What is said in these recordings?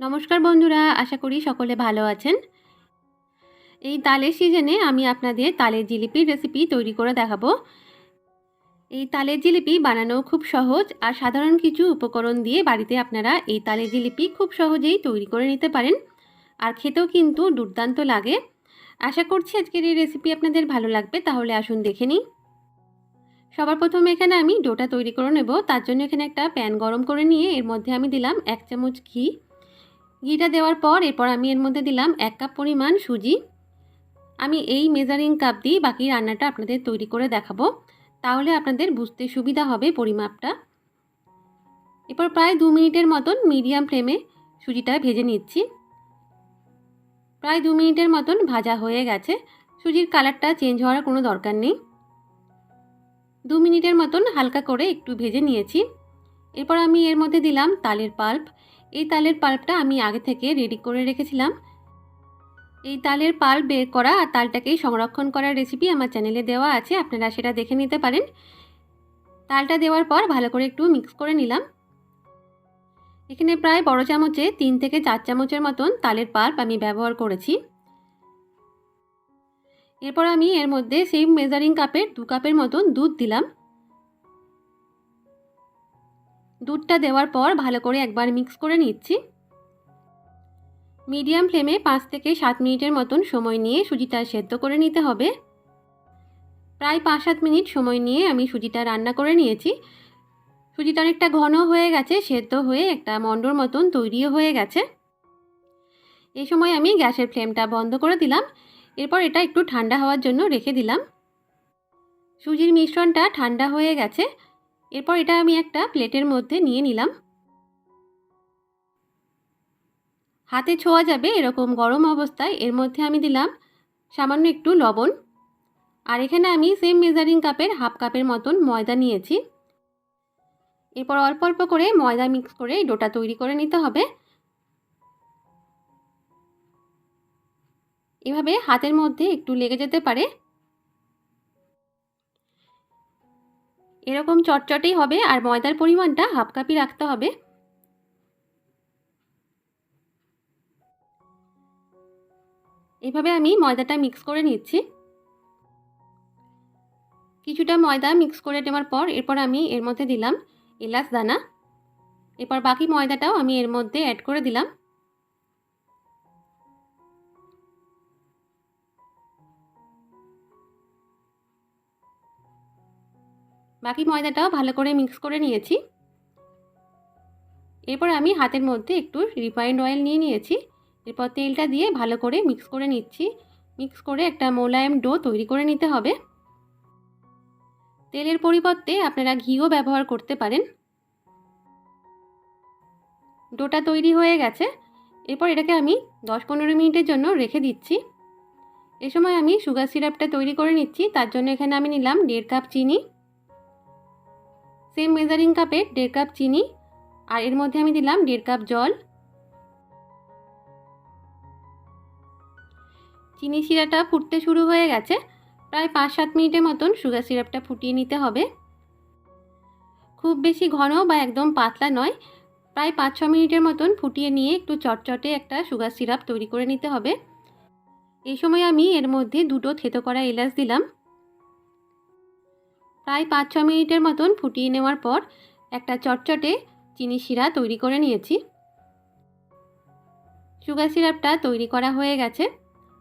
নমস্কার বন্ধুরা, আশা করি সকলে ভালো আছেন। এই তালের সিজনে আমি আপনাদের তালের জিলিপির রেসিপি তৈরি করে দেখাবো। এই তালের জিলিপি বানানো খুব সহজ আর সাধারণ কিছু উপকরণ দিয়ে বাড়িতে আপনারা এই তালের জিলিপি খুব সহজেই তৈরি করে নিতে পারেন আর খেতেও কিন্তু দুর্দান্ত লাগে। আশা করছি আজকের এই রেসিপি আপনাদের ভালো লাগবে, তাহলে আসুন দেখে নিই। সবার প্রথমে এখানে আমি ডোটা তৈরি করে নেব, তার জন্য এখানে একটা প্যান গরম করে নিয়ে এর মধ্যে আমি দিলাম এক চামচ ঘি ঘিটা দেওয়ার পর এরপর আমি এর মধ্যে দিলাম এক কাপ পরিমাণ সুজি। আমি এই মেজারিং কাপ দিয়ে বাকি রান্নাটা আপনাদের তৈরি করে দেখাবো। তাহলে আপনাদের বুঝতে সুবিধা হবে পরিমাপটা। এরপর প্রায় দু মিনিটের মতন মিডিয়াম ফ্লেমে সুজিটা ভেজে নিচ্ছি। প্রায় দু মিনিটের মতন ভাজা হয়ে গেছে। সুজির কালারটা চেঞ্জ হওয়ার কোনো দরকার নেই। দু মিনিটের মতন হালকা করে একটু ভেজে নিয়েছি। এরপর আমি এর মধ্যে দিলাম তালের পাল্প এই তালের পাল্পটা আমি আগে থেকে রেডি করে রেখেছিলাম। এই তালের পাল্প বের করা আর তালটাকেই সংরক্ষণ করার রেসিপি আমার চ্যানেলে দেওয়া আছে, আপনারা সেটা দেখে নিতে পারেন। তালটা দেওয়ার পর ভালো করে একটু মিক্স করে নিলাম। এখানে প্রায় বড় চামচে তিন থেকে চার চামচের মতন তালের পাল্প আমি ব্যবহার করেছি। এরপর আমি এর মধ্যে সেম মেজারিং কাপের দু কাপের মতন দুধ দিলাম। দুধটা দেওয়ার পর ভালো করে একবার মিক্স করে নিচ্ছি। মিডিয়াম ফ্লেমে পাঁচ থেকে সাত মিনিটের মতন সময় নিয়ে সুজিটা সেদ্ধ করে নিতে হবে। প্রায় পাঁচ সাত মিনিট সময় নিয়ে আমি সুজিটা রান্না করে নিয়েছি। সুজিটা অনেকটা ঘন হয়ে গেছে, সেদ্ধ হয়ে একটা মণ্ডর মতন তৈরিও হয়ে গেছে। এই সময় আমি গ্যাসের ফ্লেমটা বন্ধ করে দিলাম। এরপর এটা একটু ঠান্ডা হওয়ার জন্য রেখে দিলাম। সুজির মিশ্রণটা ঠান্ডা হয়ে গেছে। এরপর এটা আমি একটা প্লেটের মধ্যে নিয়ে নিলাম। হাতে ছোঁয়া যাবে এরকম গরম অবস্থায়। এর মধ্যে আমি দিলাম সামান্য একটু লবণ। আর এখানে আমি সেম মেজারিং কাপের হাফ কাপের মতন ময়দা নিয়েছি। এরপর অল্প অল্প করে ময়দা মিক্স করে ডোটা তৈরি করে নিতে হবে। এভাবে হাতের মধ্যে একটু লেগে যেতে পারে। এরকম চটচটেই হবে আর ময়দার পরিমাণটা হাফ কাপই রাখতে হবে। এভাবে আমি ময়দাটা মিক্স করে নিচ্ছি। কিছুটা ময়দা মিক্স করে নেওয়ার পর এরপর আমি এর মধ্যে দিলাম এলাচ দানা। এরপর বাকি ময়দাটাও আমি এর মধ্যে অ্যাড করে দিলাম। বাকি ময়দাটাও ভালো করে মিক্স করে নিয়েছি। এরপর আমি হাতের মধ্যে একটু রিফাইন্ড অয়েল নিয়ে নিয়েছি। এরপর তেলটা দিয়ে ভালো করে মিক্স করে নিচ্ছি। মিক্স করে একটা মোলায়েম ডো তৈরি করে নিতে হবে। তেলের পরিবর্তে আপনারা ঘিও ব্যবহার করতে পারেন। ডোটা তৈরি হয়ে গেছে। এরপর এটাকে আমি দশ পনেরো মিনিটের জন্য রেখে দিচ্ছি। এ সময় আমি সুগার সিরাপটা তৈরি করে নিচ্ছি। তার জন্য এখানে আমি নিলাম দেড় কাপ চিনি। সেম মেজারিং কাপে দেড় কাপ চিনি আর এর মধ্যে আমি দিলাম দেড় কাপ জল। চিনি শিরাটা ফুটতে শুরু হয়ে গেছে। প্রায় পাঁচ সাত মিনিটের মতন সুগার সিরাপটা ফুটিয়ে নিতে হবে। খুব বেশি ঘন বা একদম পাতলা নয়। প্রায় পাঁচ ছ মিনিটের মতন ফুটিয়ে নিয়ে একটু চটচটে একটা সুগার সিরাপ তৈরি করে নিতে হবে। এই সময় আমি এর মধ্যে দুটো থেতো করা এলাচ দিলাম। প্রায় পাঁচ ছ মিনিটের মতন ফুটিয়ে নেওয়ার পর একটা চটচটে চিনি শিরা তৈরি করে নিয়েছি। সুগার সিরাপটা তৈরি করা হয়ে গেছে।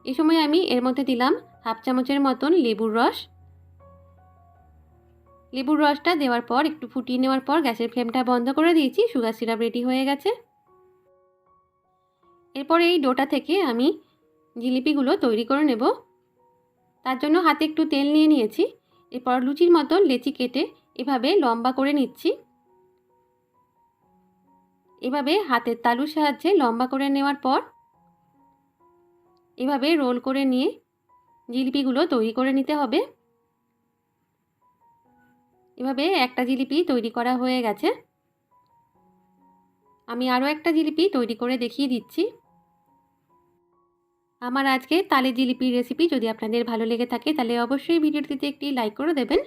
এ সময় আমি এর মধ্যে দিলাম হাফ চামচের মতন লেবুর রস। লেবুর রসটা দেওয়ার পর একটু ফুটিয়ে নেওয়ার পর গ্যাসের ফ্লেমটা বন্ধ করে দিয়েছি, সুগার সিরাপ রেডি হয়ে গেছে। এরপর এই ডোটা থেকে আমি জিলিপিগুলো তৈরি করে নেব। তার জন্য হাতে একটু তেল নিয়ে নিয়েছি। এরপর লুচির মতো লেচি কেটে এভাবে লম্বা করে নিচ্ছি। এভাবে হাতের তালুর সাহায্যে লম্বা করে নেওয়ার পর এভাবে রোল করে নিয়ে জিলিপিগুলো তৈরি করে নিতে হবে। এভাবে একটা জিলিপি তৈরি করা হয়ে গেছে। আমি আরও একটা জিলিপি তৈরি করে দেখিয়ে দিচ্ছি। আমার আজকে তালে জিলিপির রেসিপি যদি আপনাদের ভালো লেগে থাকে, তাহলে অবশ্যই ভিডিওটিতে একটি লাইক করে দেবেন।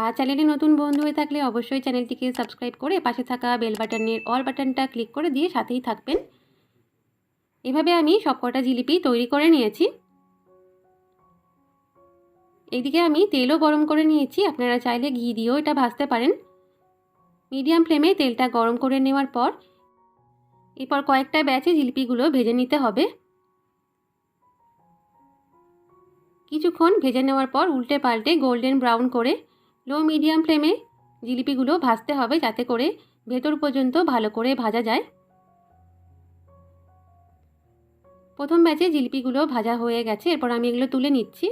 আর চ্যানেলে নতুন বন্ধু হয়ে থাকলে অবশ্যই চ্যানেলটিকে সাবস্ক্রাইব করে পাশে থাকা বেল বাটনের অল বাটনটা ক্লিক করে দিয়ে সাথেই থাকবেন। এভাবে আমি সবকটা জিলিপি তৈরি করে নিয়েছি। এইদিকে আমি তেলও গরম করে নিয়েছি। আপনারা চাইলে ঘি দিয়েও এটা ভাজতে পারেন। মিডিয়াম ফ্লেমে তেলটা গরম করে নেওয়ার পর, এরপর কয়েকটা ব্যাচে জিলিপিগুলো ভেজে নিতে হবে। কিছুক্ষণ ভেজে নেওয়ার পর উল্টে পাল্টে গোল্ডেন ব্রাউন করে লো মিডিয়াম ফ্লেমে জিলিপিগুলো ভাজতে হবে যাতে করে ভেতর পর্যন্ত ভালো করে ভাজা যায়। প্রথম ব্যাচে জিলিপিগুলো ভাজা হয়ে গেছে, এরপর আমি এগুলো তুলে নিচ্ছি।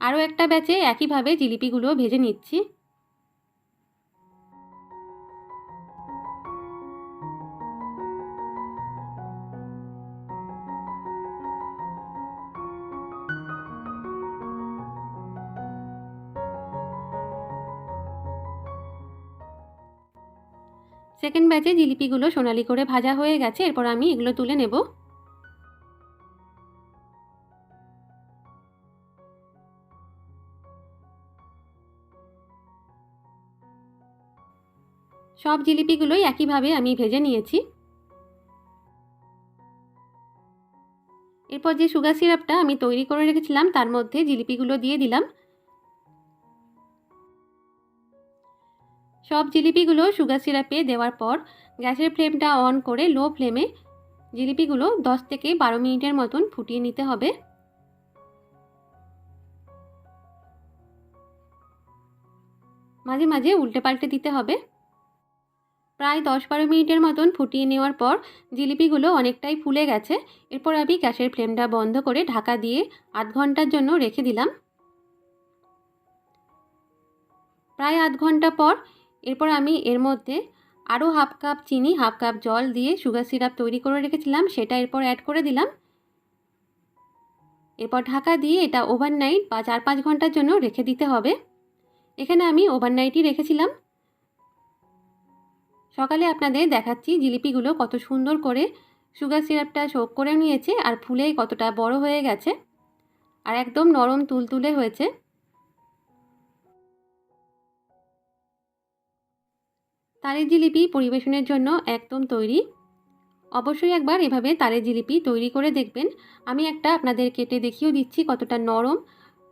আরও একটা ব্যাচে একইভাবে জিলিপিগুলো ভেজে নিচ্ছি। সেকেন্ড ব্যাচে জিলিপিগুলো সোনালি করে ভাজা হয়ে গেছে, এরপর আমি এগুলো তুলে নেব। সব জিলিপিগুলোই একইভাবে আমি ভেজে নিয়েছি। এরপর যে সুগার সিরাপটা আমি তৈরি করে রেখেছিলাম, তার মধ্যে জিলিপিগুলো দিয়ে দিলাম। সব জিলিপিগুলো সুগার সিরাপে দেওয়ার পর গ্যাসের ফ্লেমটা অন করে লো ফ্লেমে জিলিপিগুলো দশ থেকে বারো মিনিটের মতন ফুটিয়ে নিতে হবে। মাঝে মাঝে উল্টে পাল্টে দিতে হবে। প্রায় দশ বারো মিনিটের মতন ফুটিয়ে নেওয়ার পর জিলিপিগুলো অনেকটাই ফুলে গেছে। এরপর আমি গ্যাসের ফ্লেমটা বন্ধ করে ঢাকা দিয়ে আধ ঘণ্টার জন্য রেখে দিলাম। প্রায় আধ ঘণ্টা পর এরপর আমি এর মধ্যে আরও হাফ কাপ চিনি, হাফ কাপ জল দিয়ে সুগার সিরাপ তৈরি করে রেখেছিলাম, সেটা এরপর অ্যাড করে দিলাম। এরপর ঢাকা দিয়ে এটা ওভারনাইট বা চার পাঁচ ঘণ্টার জন্য রেখে দিতে হবে। এখানে আমি ওভারনাইটই রেখেছিলাম। সকালে আপনাদের দেখাচ্ছি জিলিপিগুলো কত সুন্দর করে সুগার সিরাপটা শোক করে নিয়েছে আর ফুলে কতটা বড় হয়ে গেছে। আর একদম নরম তুলতুলে হয়েছে। তালের জিলিপি পরিবেশনের জন্য একদম তৈরি। অবশ্যই একবার এভাবে তালের জিলিপি তৈরি করে দেখবেন। আমি একটা আপনাদের কেটে দেখিয়েও দিচ্ছি কতটা নরম,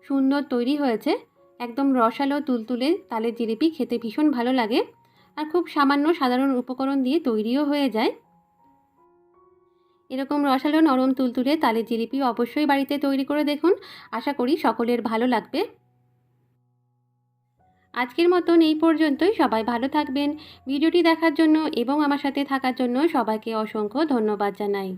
সুন্দর তৈরি হয়েছে। একদম রসালো, তুলতুলে তালের জিলিপি খেতে ভীষণ ভালো লাগে আর খুব সামান্য সাধারণ উপকরণ দিয়ে তৈরিও হয়ে যায়। এরকম রসালো, নরম, তুলতুলে তালের জিলিপি অবশ্যই বাড়িতে তৈরি করে দেখুন। আশা করি সকলের ভালো লাগবে। আজকের মতন এই পর্যন্তই। সবাই ভালো থাকবেন। ভিডিওটি দেখার জন্য এবং আমার সাথে থাকার জন্য সবাইকে অসংখ্য ধন্যবাদ জানাই।